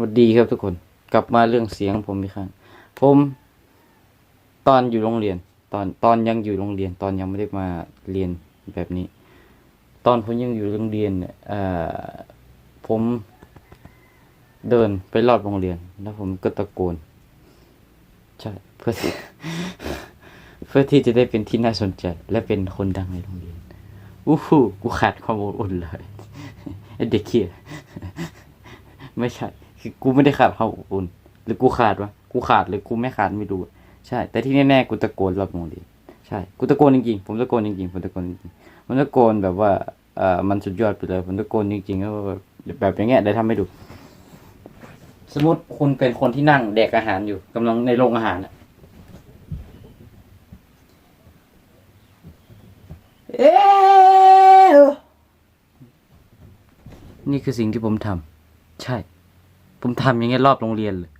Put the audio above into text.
วัสดีครับทุกคน กลับมาเรื่องเสียงผมอีกครั้งผม ตอนอยู่โรงเรียน ตอนตอนยังอยู่โรงเรียน ตอนยังไม่ได้มาเรียนแบบนี้ ตอนผมยังอยู่โรงเรียนเนี่ยเอ่อผมเดินไปรอบโรงเรียน แล้วผมก็ตะโกนใช่เพื่อที่เพื่อที่จะได้เป็นที่น่าสนใจ และเป็นคนดังในโรงเรียนอู้หูกูขาดความอบอุ่นเลยเด็กเขี้ยไม่ใช่ คือกูไม่ได้ขาดความอบอุ่นหรือกูขาดวะกูขาดหรือกูไม่ขาดไม่รู้ใช่ แต่ที่แน่ๆกูตะโกนรอบโรงเรียนใช่กูตะโกนจริงๆผมตะโกนจริงๆผมตะโกนจริงๆผมตะโกนแบบว่าเอ่อมันสุดยอดไปเลยผมตะโกนจริงๆแล้วแบบอย่างเงี้ยเดี๋ยวทำให้ดู สมมติคุณเป็นคนที่นั่งแดกอาหารอยู่กำลังในโรงอาหารอะเอ๊นี่คือสิ่งที่ผมทำใช่ ผมทำอย่างเงี้ยรอบโรงเรียนเลย